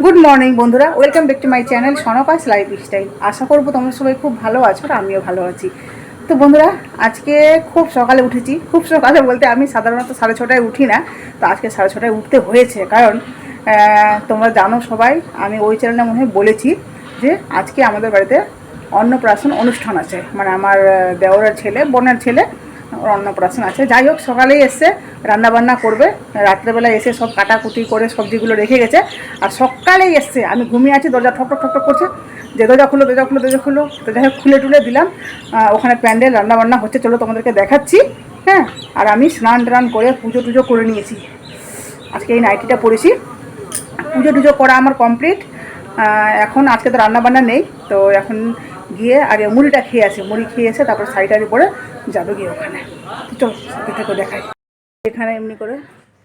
Good morning বন্ধুরা। Welcome back to my channel সনকাস lifestyle আশা করব তোমরা সবাই খুব ভালো আছো আর আমিও ভালো আছি। তো বন্ধুরা, আজকে খুব সকালে উঠেছি। খুব সকালে বলতে আমি সাধারণত সাড়ে ছটায় উঠি না, তো আজকে সাড়ে ছটায় উঠতে হয়েছে। কারণ তোমরা জানো সবাই, আমি ওই চ্যানেলে মনে হয় বলেছি যে, আজকে আমাদের বাড়িতে অন্নপ্রাশন অনুষ্ঠান আছে। মানে আমার দেওরের ছেলে, বোনের ছেলে ওর অন্নপ্রাশন আছে। যাই হোক, সকালেই এসছে, রান্নাবান্না করবে। রাত্রেবেলা এসে সব কাটাকুটি করে সবজিগুলো রেখে গেছে। আর সকালেই এসছে, আমি ঘুমিয়ে আছি, দরজা ঠক ঠক ঠক ঠক করছে। যে দরজা খুলো দরজা খুলো দরজা খুলো। তো যাই হোক, খুলে টুলে দিলাম। ওখানে প্যান্ডেল রান্না বান্না হচ্ছে। চলো তোমাদেরকে দেখাচ্ছি হ্যাঁ? আর আমি স্নান টান করে পুজো টুজো করে নিয়েছি। আজকে এই নাইটিটা পরেছি। পুজো টুজো করা আমার কমপ্লিট। এখন আজকে তো রান্নাবান্না নেই। তো এখন গিয়ে আগে মুড়িটা খেয়ে আসি। মুড়ি খেয়ে এসে তারপর শাড়ি টাড়ি পরে যাবে গিয়ে ওখানে। চলো থেকে, দেখাই। এখানে এমনি করে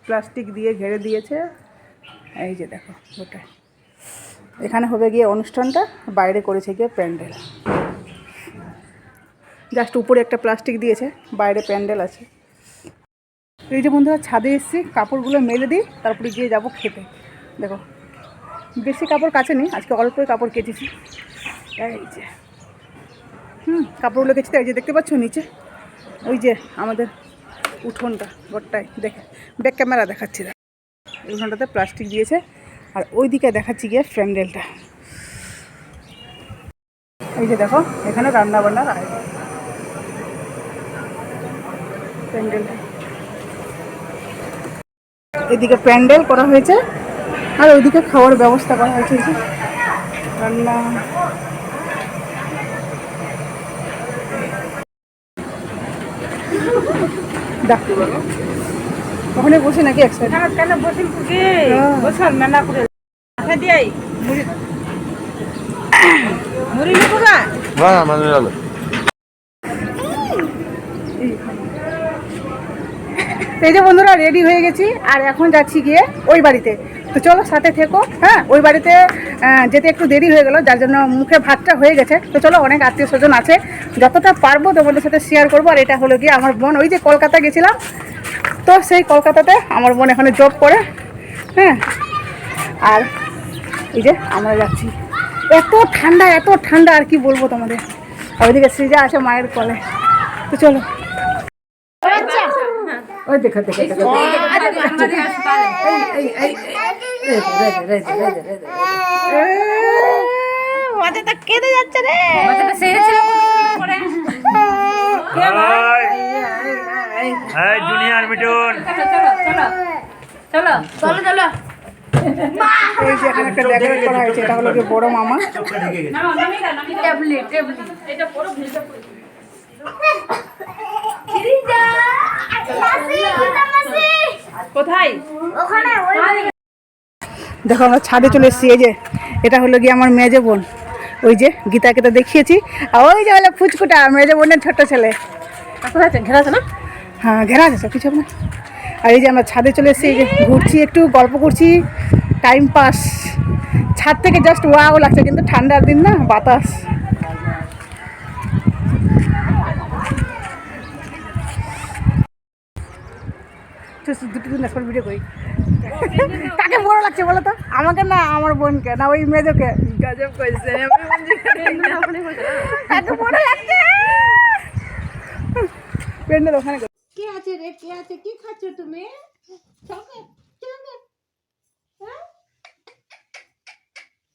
প্লাস্টিক দিয়ে ঘেরে দিয়েছে। এই যে দেখো ওটা এখানে হবে গিয়ে অনুষ্ঠানটা, বাইরে করেছে গিয়ে প্যান্ডেল। জাস্ট উপরে একটা প্লাস্টিক দিয়েছে, বাইরে প্যান্ডেল আছে। এই যে বন্ধুরা, ছাদে এসেছি, কাপড়গুলো মেলে দিই, তারপরে গিয়ে যাব খেতে। দেখো, বেশি কাপড় কাছে নেই, আজকে অল্পই কাপড় কেটেছি এই যে। হুম, কাপড়গুলো কেচেছি, এই যে দেখতে পাচ্ছ নিচে? ওই যে আমাদের উঠোনটা, ঘরটায়, দেখে। ব্যাক ক্যামেরা দেখাচ্ছি উঠোনটাতে প্লাস্টিক দিয়েছে, আর ওই দিকে দেখাচ্ছি গিয়ে প্যান্ডেলটা এই যে দেখো, এখানে রান্না বান্নার প্যান্ডেলটা এদিকে প্যান্ডেল করা হয়েছে, আর ওইদিকে খাওয়ার ব্যবস্থা করা হয়েছে, এই ওখানে বসে নাকি একসাথে কেন কুকে হ্যাঁ। মেলা করে। মাথা দিয়াই। মুড়ি হ্যাঁ মানে এই যে বন্ধুরা রেডি হয়ে গেছি। আর এখন যাচ্ছি গিয়ে ওই বাড়িতে। তো চলো সাথে থেকো হ্যাঁ? ওই বাড়িতে যেতে একটু দেরি হয়ে গেল যার জন্য মুখে ভাতটা হয়ে গেছে। তো চলো অনেক আত্মীয় স্বজন আছে। যতটা পারব তোমাদের সাথে শেয়ার করব আর এটা হলো গিয়ে আমার বোন। ওই যে কলকাতা গেছিলাম তো সেই কলকাতাতে আমার বোন এখানে জব করে হ্যাঁ? আর এই যে আমরা যাচ্ছি। এত ঠান্ডা এত ঠান্ডা আর কি বলব তোমাদের? আর ওইদিকে সৃজা আছে মায়ের কলে। তো চলো। ওই দেখো দেখো দেখো কেঁদে যাচ্ছে রে মিটুন হলো কি বড় মামা কোথায়? দেখো আমরা ছাদে চলে এসেছি এই যে এটা হলো গিয়ে আমার মেজে বোন। ওই যে গীতাকে তো দেখিয়েছি। আর ওই যে হলো ফুচকুটা মেজে বোনের ছোট্ট ছেলে। ঘেরা আছে না? হ্যাঁ ঘেরা আছে সব কিছু আপনার আর এই যে আমরা ছাদে চলে এসেছি এই যে ঘুরছি একটু গল্প করছি। টাইম পাস ছাদ থেকে জাস্ট ওয়াও লাগছে কিন্তু ঠান্ডার দিন না বাতাস। দুটো দিন এখন ভিডিও করি। কাকে বড় লাগছে বলো তো? আমাকে না আমার বোনকে না ওই মেজোকে। গজব কইছে কাকে বড় লাগছে? পেন্ডেল ওখানে করি। কে আছে রে? কে আছে? কি খাচ্ছ তুমি? Chocolate chocolate. হ্যাঁ?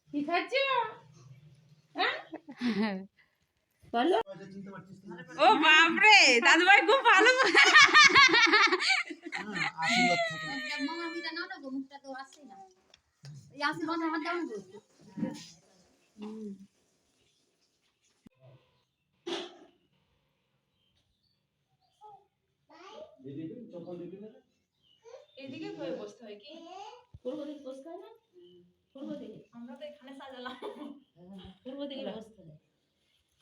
কি খাচ্ছ? হ্যাঁ? বলো। ও বাপরে দাদু ভাই খুব ভালো। এদিকে হয়ে বসতে হয় কি? পূর্ব দিকে বসতে হয় না? পূর্ব দিকে। আমরা তো এখানে সাজালাম। পূর্ব দিকে বসতে হয়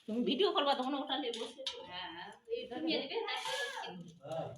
তুমি ভিডিও করবা তখন ওটা নিয়ে বসে হ্যাঁ তুমি এদিকে হ্যাঁ,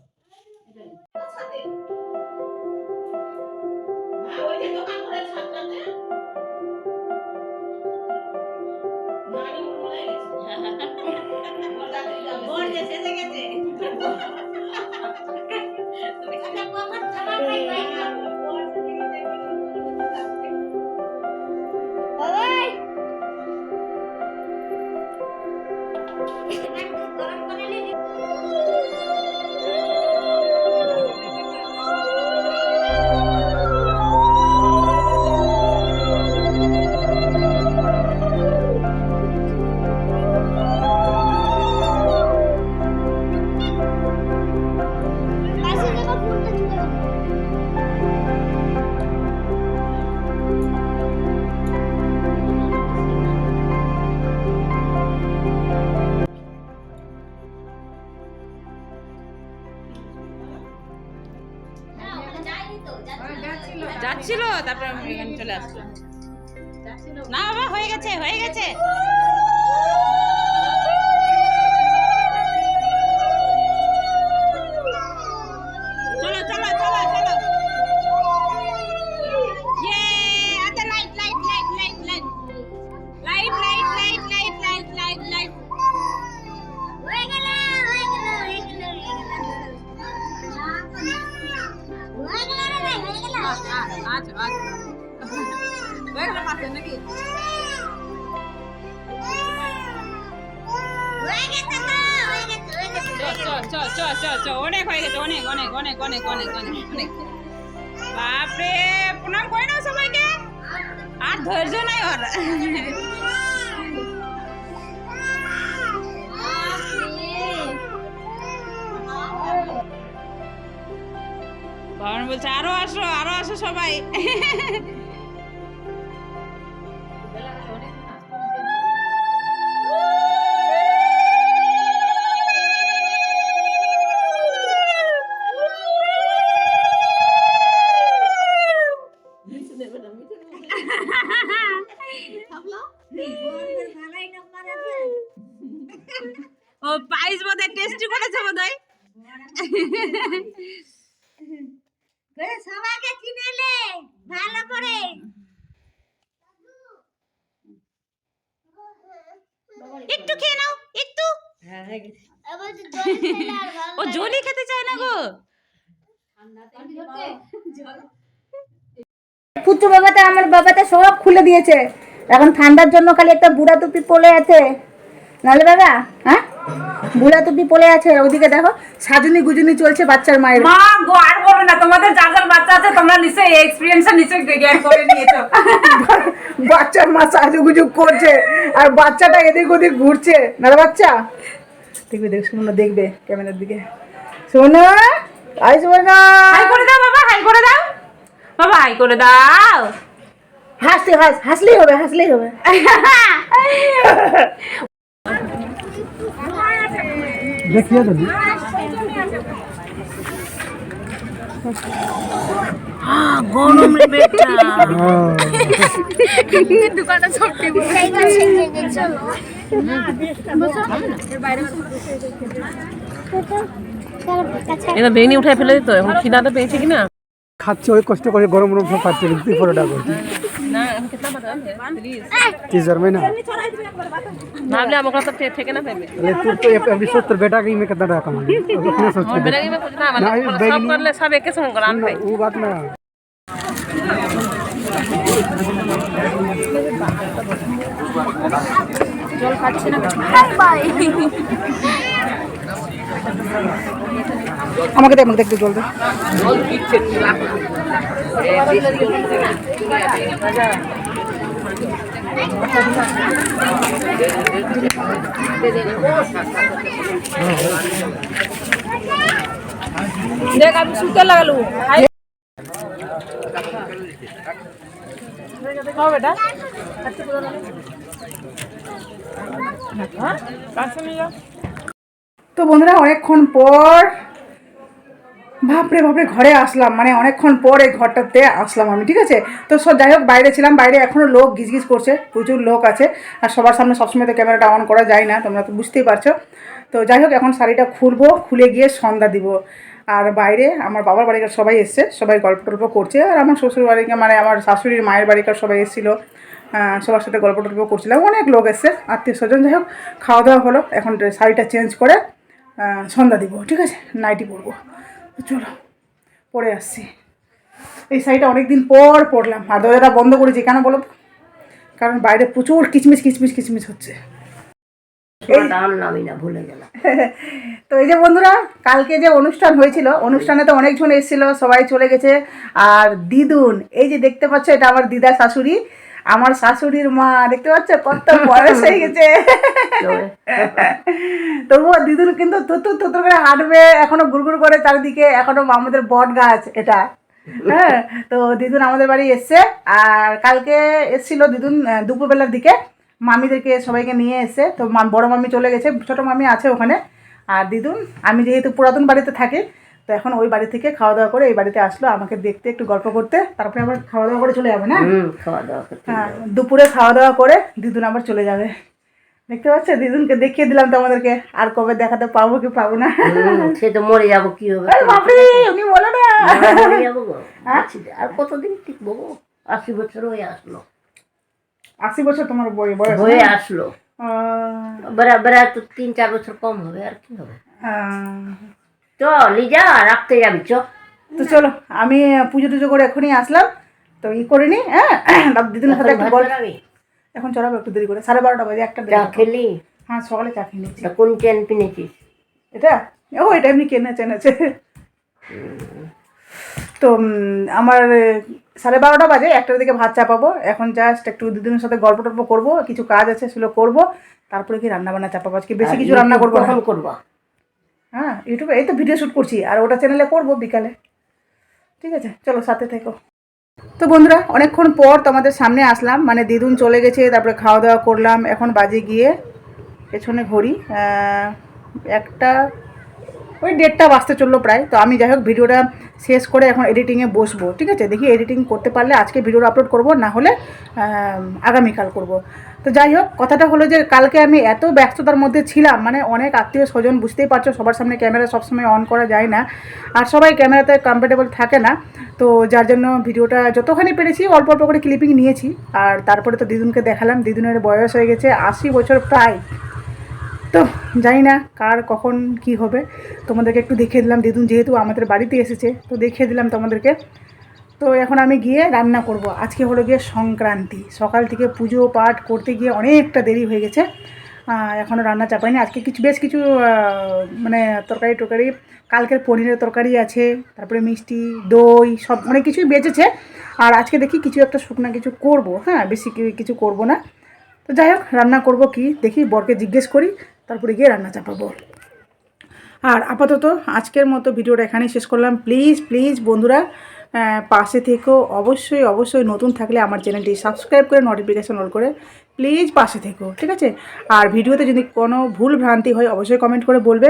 চলে আসলো। না বাবা হয়ে গেছে হয়ে গেছে। চলো চলো চলো চলো। আচ্ছা আচ্ছা। নাকি অনেক হয়ে গেছে, অনেক অনেক অনেক অনেক অনেক বাপরে আর ধৈর্য নাই ওর। বাবা বলছে, আরও আসো আরও আসো সবাই। পায়েস বোধহয় টেস্টি করেছে বোধহয়। সবাইকে চিনেলে ভালো করে। একটু খেয়ে নাও একটু। ও জলই খেতে চায় না গো। পুত্র বাবাটা আমার বাবাটা সব খুলে দিয়েছে। এখন ঠান্ডার জন্য খালি একটা বুড়া টুপি পলে আছে। নালে বাবা হ্যাঁ? বুড়া টুপি পলে আছে ওদিকে দেখো সাজুনি গুজুনি চলছে বাচ্চার মায়ের। মা গো আর বলো না তোমাদের যার যার বাচ্চা আছে তোমরা নিশ্চয়ই এই এক্সপিরিয়েন্সটা নিশ্চয়ই জ্ঞান করে নিয়েছো। বাচ্চার মা সাজুগুজু করছে আর বাচ্চাটা এদিক ওদিক ঘুরছে। নালে বাচ্চা? দেখবে দেখ শোনো দেখবে ক্যামেরার দিকে। শোনো আই শোনো। হাই করে দাও বাবা হাই করে দাও। বাবা হাই করে দাও। হাসতে হাস হাসলেই হবে হাসলেই হবে। দেখিয়ে দেবি উঠাই ফেলে দিত এখন খিদাটা পেয়েছে কিনা? খাচ্ছে ওই কষ্ট করে গরম গরম সব খাচ্ছে করছে। टीजर में ना। नाम ले हमको सब थे के ना पहले अरे तू तो अभी सोच तो बेटा की मैं कितना रहा कमा अपने सोच बेटा की मैं कुछ ना मतलब वाला सब कर ले सब एक संग ग्राम पे वो बात ना। জল খাচ্ছে না আমাকে দেখ আমাকে দেখতে জল দে জল দিচ্ছে দেখ আমি সুতে লাগালু। বেটা হ্যাঁ, হ্যাঁ। তো বন্ধুরা অনেকক্ষণ পর বাপরে বাপরে, ঘরে আসলাম। মানে অনেকক্ষণ পরে ঘরটাতে আসলাম আমি, ঠিক আছে? তো সব যাই হোক, বাইরে ছিলাম, বাইরে এখনও লোক গিজগিজ করছে, প্রচুর লোক আছে। আর সবার সামনে সবসময় তো ক্যামেরাটা অন করা যায় না, তোমরা তো বুঝতেই পারছ। তো যাই হোক, এখন শাড়িটা খুলবো, খুলে গিয়ে সন্ধ্যা দিব। আর বাইরে আমার বাবার বাড়িকার সবাই এসছে, সবাই গল্প টল্প করছে। আর আমার শ্বশুর বাড়িকে মানে আমার শাশুড়ির মায়ের বাড়িকার সবাই এসেছিল। সবার সাথে গল্প টল্প করছিলাম, অনেক লোক এসছে, আত্মীয় স্বজন। যাই হোক, খাওয়া দাওয়া হলো, এখন শাড়িটা চেঞ্জ করে সন্ধ্যা দিব, ঠিক আছে? নাইটি পরবো। চলো পরে আসছি। এই শাড়িটা অনেক দিন পর পরলাম আর দরজাটা বন্ধ করেছি কেন বলো কারণ বাইরে প্রচুর কিচমিচ কিচমিচ কিচমিচ হচ্ছে। তো এই যে বন্ধুরা কালকে যে অনুষ্ঠান হয়েছিল অনুষ্ঠানে তো অনেকজন এসেছিল সবাই চলে গেছে। আর দিদুন এই যে দেখতে পাচ্ছ এটা আমার দিদা শাশুড়ি। আমার শাশুড়ির মা দেখতে পাচ্ছ কত বয়স হয়ে গেছে। তবুও দিদুন কিন্তু থুতুর থুতুর করে হাঁটবে এখনও গুড়গুড় করে চারিদিকে এখনও আমাদের বট গাছ এটা। হ্যাঁ তো দিদুন আমাদের বাড়ি এসছে আর কালকে এসছিল দিদুন দুপুরবেলার দিকে। মামিদেরকে সবাইকে নিয়ে এসে তো বড় মামি চলে গেছে ছোট মামি আছে ওখানে। আর দিদুন আমি যেহেতু পুরাতন বাড়িতে থাকি তো এখন ওই বাড়ি থেকে খাওয়া দাওয়া করে এই বাড়িতে আসলো আমাকে দেখতে একটু গল্প করতে তারপরে আবার খাওয়া দাওয়া করে চলে যাবে না? খাওয়া দাওয়া হ্যাঁ দুপুরে খাওয়া দাওয়া করে দিদুন আবার চলে যাবে। দেখতে পাচ্ছে? দিদুনকে দেখিয়ে দিলাম তোমাদেরকে। আর কবে দেখাতে পাবো কি পাবো না? সে তো মরে যাব কি হবে? আরে বাপরে উনি বলো না। আছি, আর কতদিন টিকবো আশি বছর হয়ে আসলো। আশি বছর তোমার বই বয়স হয়ে? আসলো। আহ, বেড়া বেড়া তো তিন চার বছর কম হবে আর কি হবে? চ লিজা রাখতে যাবি চ। তো চলো আমি পুজো টুজো করে এখনই আসলাম। তো ই করে নি হ্যাঁ? দিদিনের সাথে একটু বানাবি? এখন চড়াবো একটু দেরি করে সাড়ে বারোটা বাজে একটা চা খেলি? হ্যাঁ সকালে চা খেয়ে নিচ্ছি তা কোন চেন কিনেছিস? এটা? ও এটা এমনি কেনা চেনেছে তো আমার সাড়ে বারোটা বাজে একটার দিকে ভাত চাপাবো। এখন জাস্ট একটু দিদিনের সাথে গল্প টল্প করব কিছু কাজ আছে সেগুলো করব। তারপরে কি রান্না বান্না চাপাবো? আজকে বেশি কিছু রান্না করব করবা? হ্যাঁ ইউটিউবে এই তো ভিডিও শ্যুট করছি, আর ওটা চ্যানেলে করব বিকালে। ঠিক আছে, চলো সাথে থেকো। তো বন্ধুরা, অনেকক্ষণ পর তোমাদের সামনে আসলাম মানে দিদুন চলে গেছে, তারপরে খাওয়া দাওয়া করলাম, এখন বাজে গিয়ে পেছনে ঘড়ি একটা ওই ডেটটা বাঁচতে চলল প্রায়। তো আমি যাই হোক ভিডিওটা শেষ করে এখন এডিটিংয়ে বসবো, ঠিক আছে? দেখি এডিটিং করতে পারলে আজকে ভিডিওটা আপলোড করব, না হলে আগামীকাল করব। তো যাই হোক, কথাটা হলো যে কালকে আমি এত ব্যস্ততার মধ্যে ছিলাম মানে অনেক আত্মীয় স্বজন বুঝতেই পারছ, সবার সামনে ক্যামেরা সবসময় অন করা যায় না। আর সবাই ক্যামেরাতে কমফর্টেবল থাকে না, তো যার জন্য ভিডিওটা যতখানি পেরেছি, অল্প অল্প করে ক্লিপিং নিয়েছি। আর তারপরে তো দিদুনকে দেখালাম, দিদুনের বয়স হয়ে গেছে আশি বছর প্রায়। তো জানি না কার, কখন, কি হবে। তোমাদেরকে একটু দেখিয়ে দিলাম। দিদুন যেহেতু আমাদের বাড়িতে এসেছে, তো দেখিয়ে দিলাম তোমাদেরকে। তো এখন আমি গিয়ে রান্না করব। আজকে হলো গিয়ে সংক্রান্তি। সকাল থেকে পুজো পাঠ করতে গিয়ে অনেকটা দেরি হয়ে গেছে। এখনও রান্না চাপাইনি। আজকে কিছু, বেশ কিছু মানে তরকারি টরকারি, কালকের পনিরের তরকারি আছে, তারপরে মিষ্টি, দই, সব অনেক কিছুই বেঁচেছে। আর আজকে দেখি কিছু একটা শুকনো কিছু করব। হ্যাঁ বেশি কিছু করব না। তো যাই হোক, রান্না করব কি, দেখি বরকে জিজ্ঞেস করি। তারপরে গিয়ে রান্না চাপাবো। আর আপাতত আজকের মতো ভিডিওটা এখানেই শেষ করলাম। প্লিজ প্লিজ বন্ধুরা পাশে থেকেও অবশ্যই অবশ্যই নতুন থাকলে আমার চ্যানেলটি সাবস্ক্রাইব করে নোটিফিকেশান অল করে প্লিজ পাশে থেকো, ঠিক আছে? আর ভিডিওতে যদি কোনো ভুল ভ্রান্তি হয়, অবশ্যই কমেন্ট করে বলবে।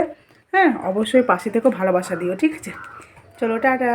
হ্যাঁ অবশ্যই পাশে থেকেও ভালোবাসা দিও, ঠিক আছে? চলো, টাটা।